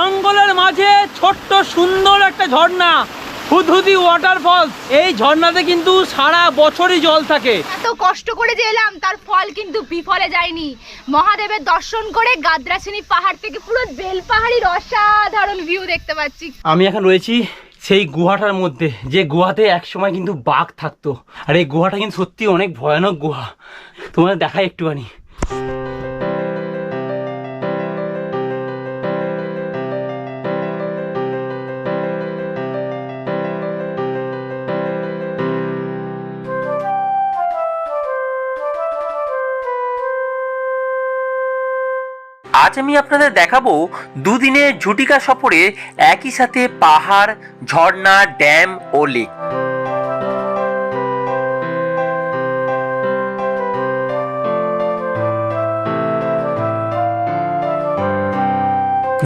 জঙ্গলের মাঝে ছোট্ট সুন্দর একটা ঝর্ণা হুদহুদি ওয়াটারফলস এই ঝর্ণাতে কিন্তু সারা বছরই জল থাকে। এত কষ্ট করে যে এলাম তার ফল কিন্তু বিফলে যায়নি। মহাদেবের দর্শন করে গাদ্রাসিনী পাহাড় থেকে পুরো বেল পাহাড়ির অসাধারণ ভিউ দেখতে পাচ্ছি। আমি এখন রয়েছি সেই গুহাটার মধ্যে যে গুহাতে একসময় কিন্তু বাঘ থাকতো। আর এই গুহাটা কিন্তু সত্যি অনেক ভয়ানক গুহা। তোমাদের দেখাই একটুখানি। আজ আমি আপনাদের দেখাবো দুদিনের ঝুটিকা সফরে একই সাথে পাহাড়, ঝর্ণা, ড্যাম ও লেক।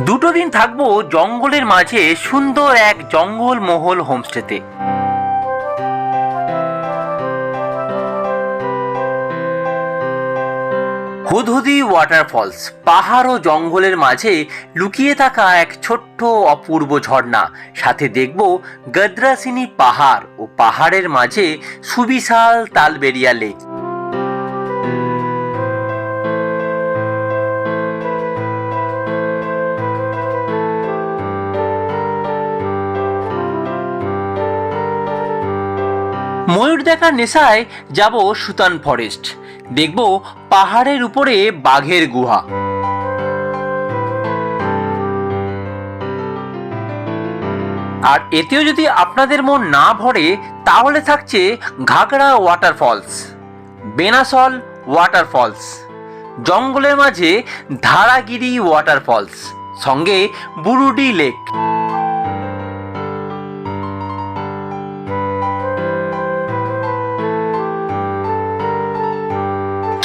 দুটো দিন থাকব জঙ্গলের মাঝে সুন্দর এক জঙ্গল মহল হোমস্টেতে। হুদহুদি ওয়াটারফলস, পাহাড় ও জঙ্গলের মাঝে লুকিয়ে থাকা এক ছোট্ট অপূর্ব ঝর্ণা। সাথে দেখব গদ্রাসিনী পাহাড় ও পাহাড়ের মাঝে সুবিশাল তালবেরিয়া লেক। ময়ূর দেখার নেশায় যাব সুতান ফরেস্ট। দেখব পাহাড়ের উপরে বাঘের গুহা। আর এতেও যদি আপনাদের মন না ভরে, তাহলে থাকছে ঘাগড়া ওয়াটারফলস বেনাসল ওয়াটারফলস জঙ্গলের মাঝে ধারাগিরি ওয়াটারফলস সঙ্গে বুরুডি লেক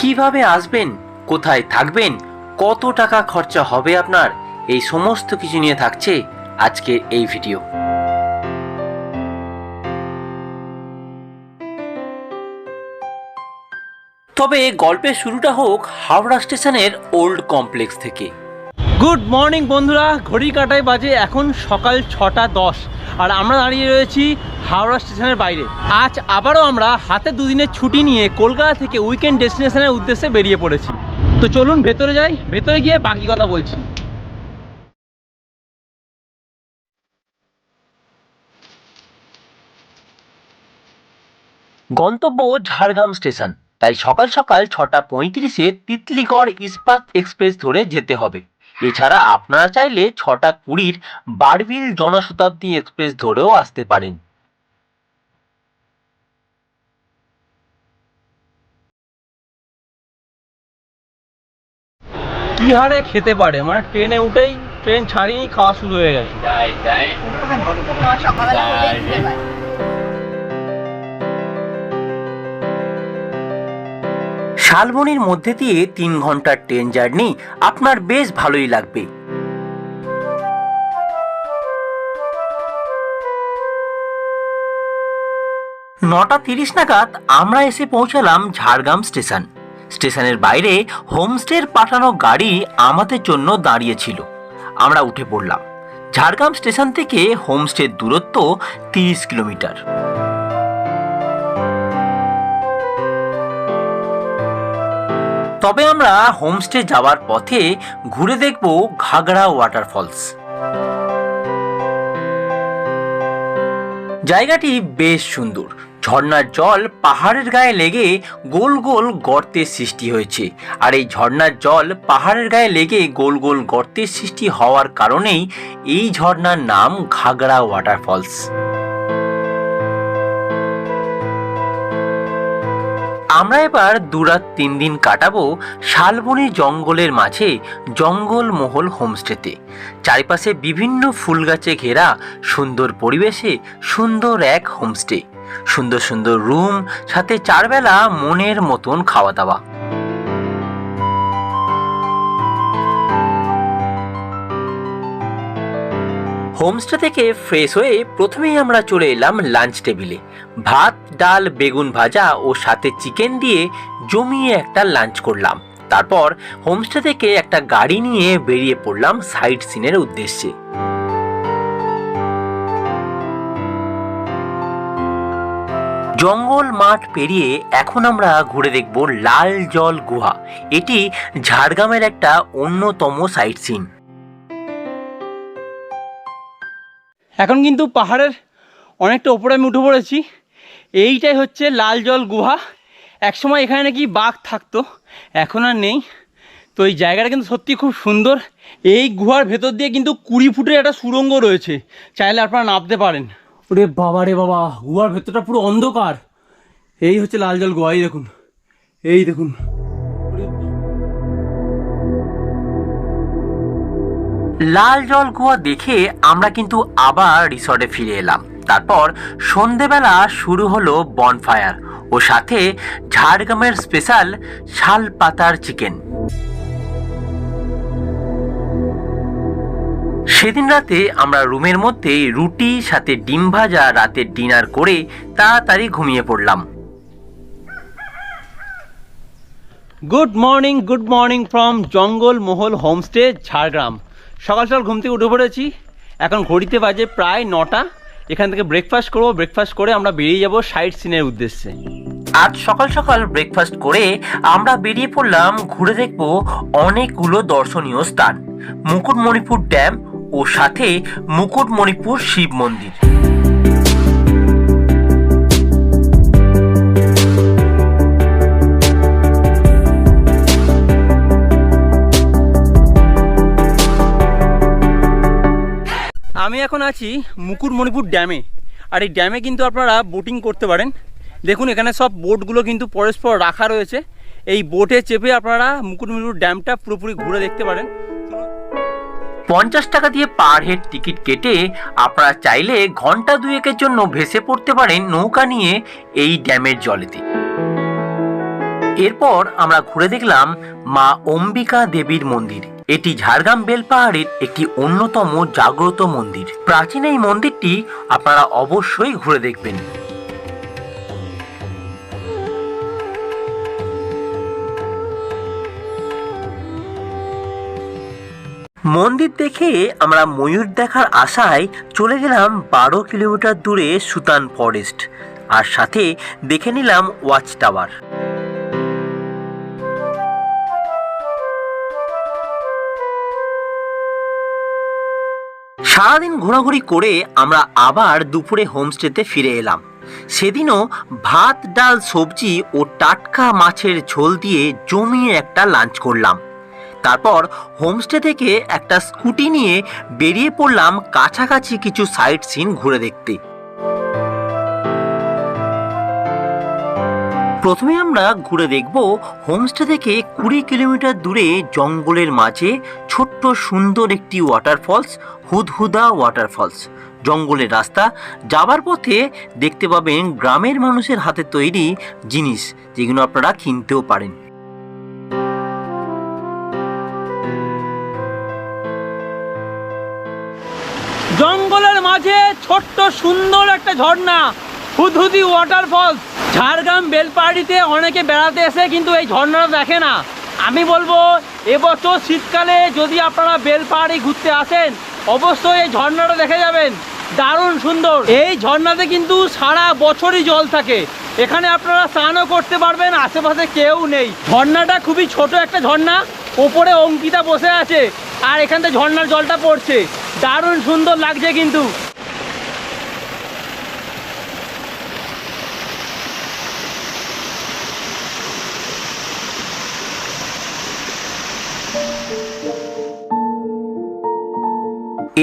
কীভাবে আসবেন, কোথায় থাকবেন, কত টাকা খরচা হবে আপনার, এই সমস্ত কিছু নিয়ে থাকছে আজকের এই ভিডিও। তবে গল্পের শুরুটা হোক হাওড়া স্টেশনের ওল্ড কমপ্লেক্স থেকে। গুড মর্নিং বন্ধুরা। ঘড়ি কাটায় বাজে এখন সকাল ছটা দশ। আর আমরা দাঁড়িয়ে রয়েছি হাওড়া স্টেশনের বাইরে। আজ আবারও আমরা হাতে দুদিনের ছুটি নিয়ে কলকাতা থেকে উইকেন্ড ডেস্টিনেশনের উদ্দেশ্যে বেরিয়ে পড়েছি। তো চলুন ভেতরে যাই। ভেতরে গিয়ে বাকি কথা বলছি। গন্তব্য ঝাড়গ্রাম স্টেশন। তাই সকাল সকাল ছটা পঁয়ত্রিশে তিতলিগড় ইস্পাত এক্সপ্রেস ধরে যেতে হবে। এছাড়া আপনারা চাইলে ছটা কুড়ির বারবিল জনশতাব্দী এক্সপ্রেস ধরেও আসতে পারেন। কি হারে খেতে পারে? মানে ট্রেনে উঠেই ট্রেন ছাড়িয়েই খাওয়া শুরু হয়ে গেছে। শালবনির মধ্যে দিয়ে তিন ঘণ্টার ট্রেন জার্নি আপনার বেশ ভালোই লাগবে। নটা তিরিশ নাগাদ আমরা এসে পৌঁছালাম ঝাড়গ্রাম স্টেশন। স্টেশনের বাইরে হোমস্টের পাঠানো গাড়ি আমাদের জন্য দাঁড়িয়েছিল আমরা উঠে পড়লাম। ঝাড়গ্রাম স্টেশন থেকে হোমস্টের দূরত্ব তিরিশ কিলোমিটার। তবে আমরা হোমস্টে যাওয়ার পথে ঘুরে দেখব ঘাগড়া ওয়াটারফলস। জায়গাটি বেশ সুন্দর। ঝর্ণার জল পাহাড়ের গায়ে লেগে গোল গোল গর্তের সৃষ্টি হয়েছে। আর এই ঝর্ণার জল পাহাড়ের গায়ে লেগে গোল গোল গর্তের সৃষ্টি হওয়ার কারণেই এই ঝর্ণার নাম ঘাগড়া ওয়াটারফলস। আমরা এবার দুরাত তিন দিন কাটাবো শালবনি জঙ্গলের মাঝে জঙ্গলমহল হোমস্টেতে। চারিপাশে বিভিন্ন ফুল গাছে ঘেরা সুন্দর পরিবেশে সুন্দর এক হোমস্টে। সুন্দর সুন্দর রুম, সাথে চারবেলা মনের মতন খাওয়া দাওয়া। হোমস্টে থেকে ফ্রেশ হয়ে প্রথমেই আমরা চলে এলাম লাঞ্চ টেবিলে। ভাত, ডাল, বেগুন ভাজা ও সাথে চিকেন দিয়ে জমিয়ে একটা লাঞ্চ করলাম। তারপর হোমস্টে থেকে একটা গাড়ি নিয়ে বেরিয়ে পড়লাম সাইট সিনের উদ্দেশ্যে। জঙ্গল মাঠ পেরিয়ে এখন আমরা ঘুরে দেখব লাল জল গুহা। এটি ঝাড়গ্রামের একটা অন্যতম সাইট সিন। এখন কিন্তু পাহাড়ের অনেকটা ওপরে আমি উঠে পড়েছি। এইটাই হচ্ছে লাল জল গুহা। একসময় এখানে নাকি বাঘ থাকতো, এখন আর নেই। তো এই জায়গাটা কিন্তু সত্যি খুব সুন্দর। এই গুহার ভেতর দিয়ে কিন্তু কুড়ি ফুটের একটা সুড়ঙ্গ রয়েছে। চাইলে আপনারা নামতে পারেন। ওরে বাবা রে বাবা, গুহার ভেতরটা পুরো অন্ধকার। এই হচ্ছে লাল জল গুহা, এই দেখুন। এই দেখুন। লাল জল গুহা দেখে আমরা কিন্তু আবার রিসর্টে ফিরে এলাম। তারপর সন্ধেবেলা শুরু হলো বনফায়ার ও সাথে ঝাড়গ্রামের স্পেশাল শাল পাতার চিকেন সেদিন রাতে আমরা রুমের মধ্যে রুটি, সাথে ডিম ভাজা, রাতের ডিনার করে তাড়াতাড়ি ঘুমিয়ে পড়লাম। Good morning good morning from Jangal Mahal homestay Jhargram. সকাল সকাল ঘুম থেকে উঠে পড়েছি। এখন ঘড়িতে বাজে প্রায় নটা। এখান থেকে ব্রেকফাস্ট করব। ব্রেকফাস্ট করে আমরা বেরিয়ে যাব সাইট সিনের উদ্দেশ্যে। আজ সকাল সকাল ব্রেকফাস্ট করে আমরা বেরিয়ে পড়লাম, ঘুরে দেখব অনেকগুলো দর্শনীয় স্থান। মুকুটমণিপুর ড্যাম ও সাথে মুকুটমণিপুর শিব মন্দির। এখন আছি মুকুটমণিপুর ড্যামে আর এই ড্যামে কিন্তু আপনারা বোটিং করতে পারেন। দেখুন, এখানে সব বোটগুলো কিন্তু পরস্পর রাখা রয়েছে। এই বোটে চেপে আপনারা মুকুটমণিপুর ড্যামটা পুরোপুরি ঘুরে দেখতে পারেন। পঞ্চাশ টাকা দিয়ে পার হেড টিকিট কেটে আপনারা চাইলে ঘণ্টা দুয়েকের জন্য ভেসে পড়তে পারেন নৌকা নিয়ে এই ড্যামের জলেতে। এরপর আমরা ঘুরে দেখলাম মা অম্বিকা দেবীর মন্দির। এটি ঝাড়গ্রাম বেলপাহাড়ের একটি অন্যতম জাগ্রত মন্দির। প্রাচীন এই মন্দিরটি আপনারা অবশ্যই ঘুরে দেখবেন। মন্দির দেখে আমরা ময়ূর দেখার আশায় চলে গেলাম বারো কিলোমিটার দূরে সুতান ফরেস্ট। আর সাথে দেখে নিলাম ওয়াচ টাওয়ার। সারাদিন ঘোরাঘুরি করে আমরা আবার দুপুরে হোমস্টেতে ফিরে এলাম। সেদিনও ভাত, ডাল, সবজি ও টাটকা মাছের ঝোল দিয়ে জমিয়ে একটা লাঞ্চ করলাম। তারপর হোমস্টে থেকে একটা স্কুটি নিয়ে বেরিয়ে পড়লাম কাছাকাছি কিছু সাইট সিন ঘুরে দেখতে। প্রথমে আমরা ঘুরে দেখব হোমস্টে থেকে কুড়ি কিলোমিটার দূরে জঙ্গলের মাঝে ছোট্ট সুন্দর একটি ওয়াটারফলস হুদহুদা ওয়াটারফলস জঙ্গলের রাস্তা, যাবার পথে দেখতে পাবেন গ্রামের মানুষের হাতে তৈরি জিনিস, যেগুলো আপনারা কিনতেও পারেন। জঙ্গলের মাঝে ছোট্ট সুন্দর একটা ঝর্ণা, হুদহুদি ওয়াটারফলস ঝাড়গ্রাম বেলপাহাড়িতে অনেকে বেড়াতে এসে কিন্তু এই ঝর্ণাটা দেখে না। আমি বলব, এবছর শীতকালে যদি আপনারা বেলপাহাড়ি ঘুরতে আসেন, অবশ্যই এই ঝর্ণাটা দেখে যাবেন। দারুণ সুন্দর। এই ঝর্ণাতে কিন্তু সারা বছরই জল থাকে। এখানে আপনারা স্নানও করতে পারবেন, আশেপাশে কেউ নেই। ঝর্ণাটা খুবই ছোট একটা ঝর্ণা, ওপরে অঙ্কিতা বসে আছে, আর এখান থেকে ঝর্ণার জলটা পড়ছে। দারুণ সুন্দর লাগছে কিন্তু।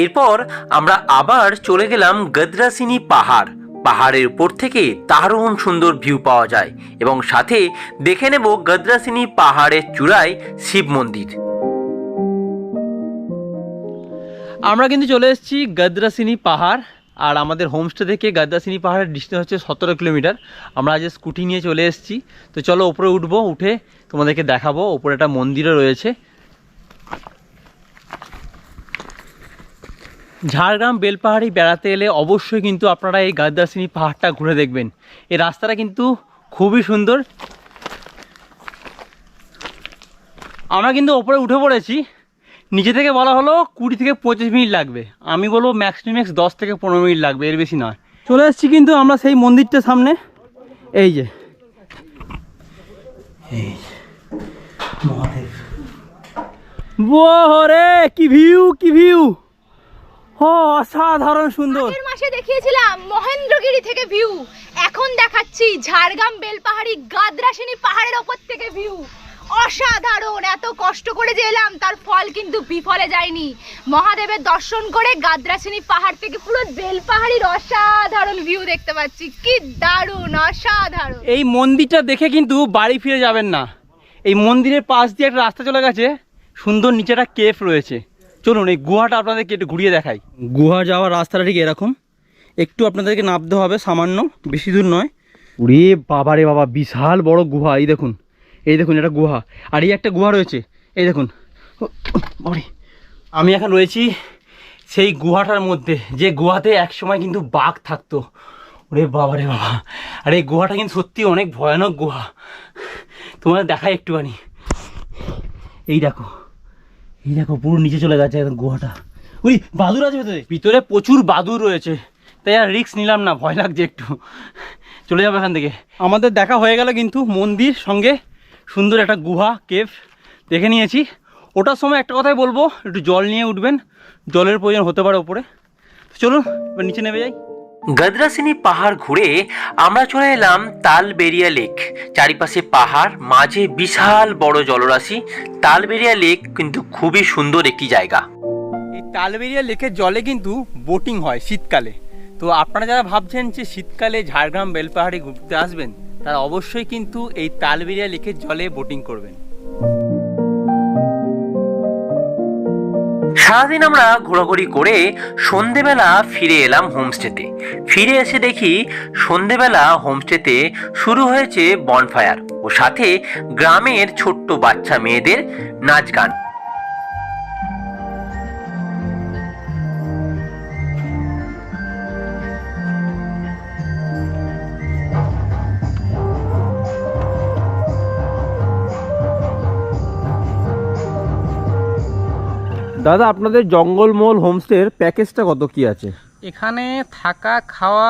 এরপর আমরা আবার চলে গেলাম গদ্রাসিনী পাহাড়। পাহাড়ের উপর থেকে দারুণ সুন্দর ভিউ পাওয়া যায় এবং সাথে দেখে নেব গদ্রাসিনী পাহাড়ের চূড়ায় শিব মন্দির। আমরা কিন্তু চলে এসেছি গদ্রাসিনী পাহাড় আর আমাদের হোমস্টে থেকে গদ্রাসিনী পাহাড়ের ডিস্টেন্স হচ্ছে সতেরো কিলোমিটার। আমরা আজ স্কুটি নিয়ে চলে এসেছি। তো চলো ওপরে উঠবো, উঠে তোমাদেরকে দেখাবো। ওপরে একটা মন্দিরও রয়েছে। ঝাড়গ্রাম বেলপাহাড়ি বেড়াতে এলে অবশ্যই কিন্তু আপনারা এই গাদ্দাসিনী পাহাড়টা ঘুরে দেখবেন। এই রাস্তাটা কিন্তু খুবই সুন্দর। আমরা কিন্তু ওপরে উঠে পড়েছি। নিচে থেকে বলা হলো কুড়ি থেকে পঁচিশ মিনিট লাগবে। আমি বলব ম্যাক্স টু ম্যাক্স দশ থেকে পনেরো মিনিট লাগবে, এর বেশি নয়। চলে এসেছি কিন্তু আমরা সেই মন্দিরটার সামনে। এই যে। এই কি ভিউ কি ভিউ ও অসাধারণ সুন্দর। আগের মাসে দেখিয়েছিলাম মহেন্দ্রগিরি থেকে ভিউ এখন দেখাচ্ছি ঝাড়গ্রাম বেলপাহাড়ি গাদ্রাসিনী পাহাড়ের ওপর থেকে ভিউ অসাধারণ এত কষ্ট করে যে এলাম তার ফল কিন্তু বিফলে যায়নি। মহাদেবের দর্শন করে গাদ্রাসিনী পাহাড় থেকে পুরো বেলপাহাড়ির অসাধারণ ভিউ দেখতে পাচ্ছি। কি দারুণ অসাধারণ। এই মন্দিরটা দেখে কিন্তু বাড়ি ফিরে যাবেন না। এই মন্দিরের পাশ দিয়ে একটা রাস্তা চলে গেছে। সুন্দর নিচে একটা কেফ রয়েছে। চলুন এই গুহাটা আপনাদেরকে একটু ঘুরিয়ে দেখাই। গুহা যাওয়ার রাস্তাটা ঠিক এরকম। একটু আপনাদেরকে নামতে হবে সামান্য বেশি দূর নয়। উরে বাবা রে বাবা বিশাল বড় গুহা এই দেখুন। এই দেখুন এটা গুহা। আর এই একটা গুহা রয়েছে এই দেখুন। আমি এখন রয়েছি সেই গুহাটার মধ্যে যে গুহাতে একসময় কিন্তু বাঘ থাকতো। ওরে বাবা রে বাবা আর এই গুহাটা কিন্তু সত্যি অনেক ভয়ানক গুহা। তোমাদের দেখাই একটুখানি। এই দেখো এই দেখো, পুরো নিচে চলে গেছে একদম গুহাটা। ওই বাদুর আছে ভেতরে? ভিতরে প্রচুর বাদুর রয়েছে। তাই আর রিক্স নিলাম না, ভয় লাগছে একটু। চলে যাব এখান থেকে। আমাদের দেখা হয়ে গেল কিন্তু মন্দির সঙ্গে সুন্দর একটা গুহা কেভ দেখে নিয়েছি। ওটার সময় একটা কথাই বলব, একটু জল নিয়ে উঠবেন। জলের প্রয়োজন হতে পারে ওপরে। চলুন, এবার নিচে নেমে যাই। গদ্রাসিনী পাহাড় ঘুরে আমরা চলে এলাম তালবেরিয়া লেক। চারিপাশে পাহাড়, মাঝে বিশাল বড় জলরাশি। তালবেরিয়া লেক কিন্তু খুবই সুন্দর একটি জায়গা। এই তালবেরিয়া লেকের জলে কিন্তু বোটিং হয় শীতকালে। তো আপনারা যারা ভাবছেন যে শীতকালে ঝাড়গ্রাম বেলপাহাড়ি ঘুরতে আসবেন, তারা অবশ্যই কিন্তু এই তালবেরিয়া লেকের জলে বোটিং করবেন। সারাদিন আমরা ঘোরাঘুরি করে সন্ধেবেলা ফিরে এলাম হোমস্টেতে। ফিরে এসে দেখি সন্ধেবেলা হোমস্টেতে শুরু হয়েছে বনফায়ার ও সাথে গ্রামের ছোট্ট বাচ্চা মেয়েদের নাচ গান। দাদা আপনাদের জঙ্গলমহল হোমস্টের প্যাকেজটা কত? কি আছে? এখানে থাকা খাওয়া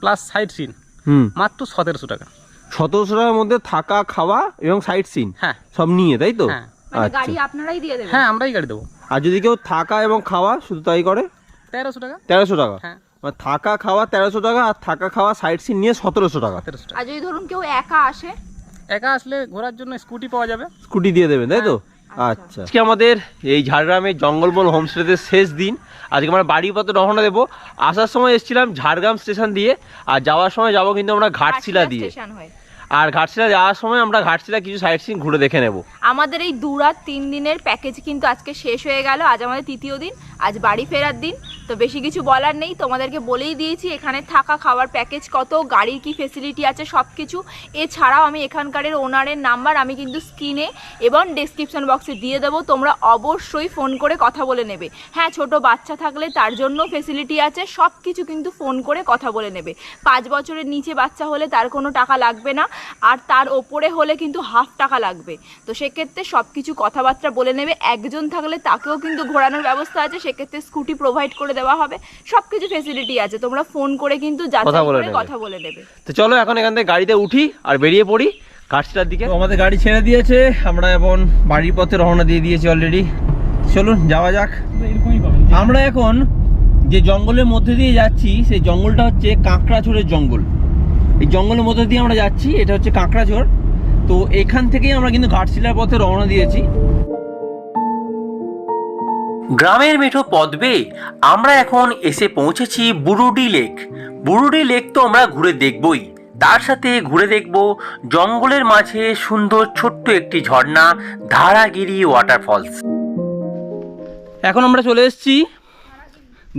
প্লাস সাইট সিন হুম। মাত্র সতেরোশো টাকা। সতেরোশো টাকার মধ্যে থাকা খাওয়া এবং সাইট সিন হ্যাঁ। সব নিয়ে তাই তো? হ্যাঁ। মানে আচ্ছা। গাড়ি আপনারাই দিয়ে দেবেন? হ্যাঁ আমরাই গাড়ি দেবো। আর যদি কেউ থাকা এবং খাওয়া শুধু তাই করে? তেরোশো টাকা। তেরোশো টাকা। হ্যাঁ। মানে থাকা খাওয়া তেরোশো টাকা আর থাকা খাওয়া সাইট সিন নিয়ে সতেরোশো টাকা। টাকা। আর যদি ধরুন কেউ একা আসে? একা আসলে ঘোরার জন্য স্কুটি পাওয়া যাবে। স্কুটি দিয়ে দেবেন তাই তো? আচ্ছা। আজকে আমাদের এই ঝাড়গ্রামের জঙ্গলমহল হোমস্টেতে শেষ দিন। আজকে আমরা বাড়ির পথে রওনা দেবো। আসার সময় এসেছিলাম ঝাড়গ্রাম স্টেশন দিয়ে আর যাওয়ার সময় যাব কিন্তু আমরা ঘাটশিলা দিয়ে। আর ঘাটশিলা যাওয়ার সময় আমরা ঘাটশিলা কিছু সাইট সিন ঘুরে দেখে নেব। আমাদের এই দু রাত, তিন দিনের প্যাকেজ কিন্তু আজকে শেষ হয়ে গেল। আজ আমাদের তৃতীয় দিন, আজ বাড়ি ফেরার দিন। তো বেশি কিছু বলার নেই, তোমাদেরকে বলেই দিয়েছি, এখানে থাকা খাওয়ার প্যাকেজ কত, গাড়ির কি ফেসিলিটি আছে সব কিছু এছাড়াও আমি এখানকারের ওনারের নাম্বার আমি কিন্তু স্ক্রিনে এবং ডেসক্রিপশন বক্সে দিয়ে দেবো। তোমরা অবশ্যই ফোন করে কথা বলে নেবে। হ্যাঁ ছোট বাচ্চা থাকলে তার জন্য ফেসিলিটি আছে সব কিছু কিন্তু ফোন করে কথা বলে নেবে। পাঁচ বছরের নিচে বাচ্চা হলে তার কোনো টাকা লাগবে না। আর তার ওপরে হলে কিন্তু হাফ টাকা লাগবে। তো সেক্ষেত্রে সব কিছু কথাবার্তা বলে নেবে একজন থাকলে তাকেও কিন্তু ঘোরানোর ব্যবস্থা আছে সেক্ষেত্রে স্কুটি প্রোভাইড করে দেওয়া হবে সব কিছু ফেসিলিটি আছে তোমরা ফোন করে কিন্তু কথা যাচাই বলে করে নেবে। কথা বলে নেবে। তো চলো এখন এখান থেকে গাড়িতে উঠি আর বেরিয়ে পড়ি কাজটার দিকে। তো আমাদের গাড়ি ছেড়ে দিয়েছে আমরা এখন বাড়ির পথে রওনা দিয়ে দিয়েছি অলরেডি চলুন যাওয়া যাক। আমরা এখন যে জঙ্গলের মধ্যে দিয়ে যাচ্ছি সেই জঙ্গলটা হচ্ছে কাঁকড়াঝোড়ের জঙ্গল। এই জঙ্গলের মধ্যে দিয়ে আমরা যাচ্ছি এটা হচ্ছে কাঁকড়াঝোড়। তো এখান থেকেই আমরা কিন্তু ঘাটশিলার পথে রওনা দিয়েছি। গ্রামের মেঠো পথ বেয়ে আমরা এখন এসে পৌঁছেছি বুরুডি লেক। বুরুডি লেক তো আমরা ঘুরে দেখবই। তার সাথে ঘুরে দেখব জঙ্গলের মাঝে সুন্দর ছোট্ট একটি ঝর্ণা ধারাগিরি ওয়াটারফলস এখন আমরা চলে এসেছি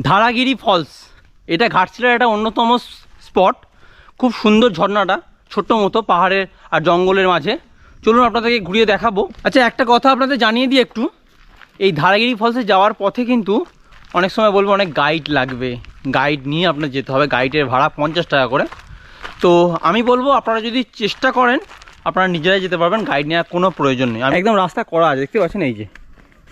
ধারাগিরি ফলস এটা ঘাটশিলার একটা অন্যতম স্পট। খুব সুন্দর ঝর্ণাটা, ছোট্ট মতো পাহাড়ের আর জঙ্গলের মাঝে। চলুন আপনাদেরকে ঘুরিয়ে দেখাবো। আচ্ছা একটা কথা আপনাদের জানিয়ে দিই একটু। এই ধারাগিরি ফলসে যাওয়ার পথে কিন্তু অনেক সময় বলব অনেক গাইড লাগবে। গাইড নিয়ে আপনার যেতে হবে গাইডের ভাড়া পঞ্চাশ টাকা করে। তো আমি বলব, আপনারা যদি চেষ্টা করেন, আপনারা নিজেরাই যেতে পারবেন গাইড নেওয়ার কোনো প্রয়োজন নেই। একদম রাস্তা করা আছে, দেখতে পাচ্ছেন এই যে।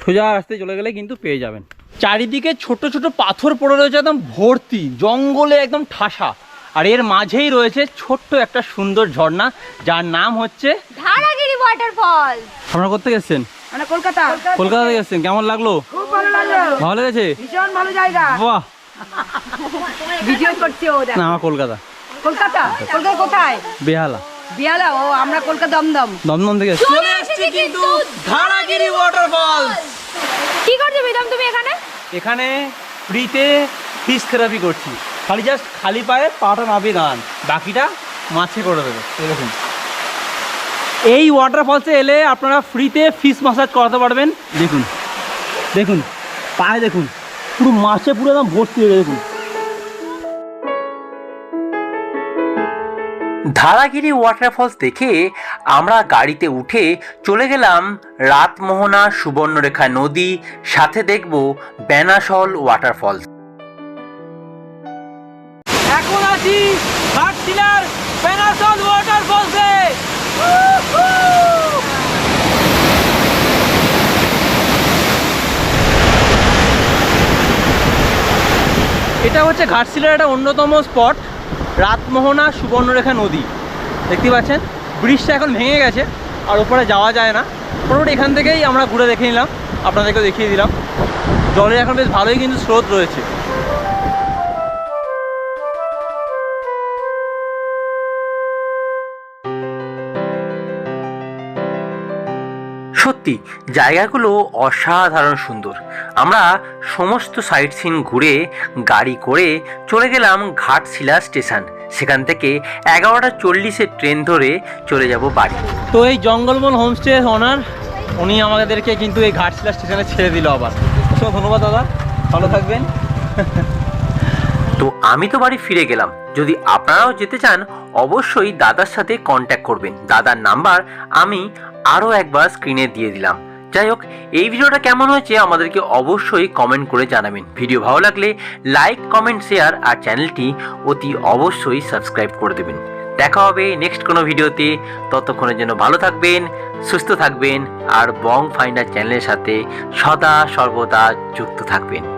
সোজা রাস্তায় চলে গেলে কিন্তু পেয়ে যাবেন। চারিদিকে ছোট ছোট পাথর পড়ে রয়েছে, একদম ভর্তি, জঙ্গলে একদম ঠাসা। আর এর মাঝেই রয়েছে ছোট্ট একটা সুন্দর ঝর্ণা যার নাম হচ্ছে ধারাগিরি ওয়াটারফল আপনারা করতে গেছেন মানে কলকাতা। কলকাতা থেকে এসছেন। কেমন লাগল? খুব ভালো লাগল। ভালো লেগেছে? ভীষণ ভালো জায়গা। বাহ। ভিডিও করছে ও না আমার কলকাতা। কলকাতা? কলকাতা কোথায়? বেহালা। বিয়ালা ও আমরা কলকাতা দমদম। দমদম থেকে চলে এসেছি কিন্তু ধারাগিরি ওয়াটারফল কি করছ বিদম তুমি এখানে? এখানে ফ্রিতে ফিস থেরাপি করছি। খালি জাস্ট খালি পায়ে পাটা নামিয়ে দাঁড়ান। বাকিটা মাছে করে দেবে। দেখুন এই ওয়াটারফলসে এলে আপনারা ফ্রিতে ফিস মাসাজ করাতে পারবেন। দেখুন। দেখুন। পায়ে দেখুন। পুরো মাছে পুরো একদম ভর্তি হয়ে দেখুন। ধারাগিরি ওয়াটারফলস দেখে আমরা গাড়িতে উঠে চলে গেলাম রাতমোহনা সুবর্ণরেখা নদী। সাথে দেখব বেনাসল ওয়াটারফলস এখন আছি ঘাটশিলার প্যানাসল ওয়াটারফলসে এটা হচ্ছে ঘাটশিলার একটা অন্যতম স্পট, রাতমোহনা সুবর্ণরেখা নদী। দেখতে পাচ্ছেন? ব্রিজটা এখন ভেঙে গেছে, আর ওপরে যাওয়া যায় না। মোটামুটি এখান থেকেই আমরা ঘুরে দেখে নিলাম, আপনাদেরকেও দেখিয়ে দিলাম। জলের এখন বেশ ভালোই কিন্তু স্রোত রয়েছে। সত্যি জায়গাগুলো অসাধারণ সুন্দর। আমরা সমস্ত সাইট সিন ঘুরে গাড়ি করে চলে গেলাম ঘাটশিলা স্টেশন। সেখান থেকে এগারোটা চল্লিশের ট্রেন ধরে চলে যাব বাড়ি। তো এই জঙ্গলমল হোমস্টে ওনার উনি আমাদেরকে কিন্তু এই ঘাটশিলা স্টেশনে ছেড়ে দিল আবার। অসংখ্য ধন্যবাদ দাদা ভালো থাকবেন। তো আমি তো বাড়ি ফিরে গেলাম। যদি আপনারাও যেতে চান অবশ্যই দাদার সাথে কন্ট্যাক্ট করবেন। দাদার নাম্বার আমি আরও একবার স্ক্রিনে দিয়ে দিলাম। যাই হোক, এই ভিডিওটা কেমন হয়েছে আমাদেরকে অবশ্যই কমেন্ট করে জানাবেন। ভিডিও ভালো লাগলে লাইক কমেন্ট শেয়ার আর চ্যানেলটি অতি অবশ্যই সাবস্ক্রাইব করে দেবেন। দেখা হবে নেক্সট কোনো ভিডিওতে। ততক্ষণের জন্য ভালো থাকবেন, সুস্থ থাকবেন আর বং ফাইন্ডার চ্যানেলের সাথে সদা সর্বদা যুক্ত থাকবেন।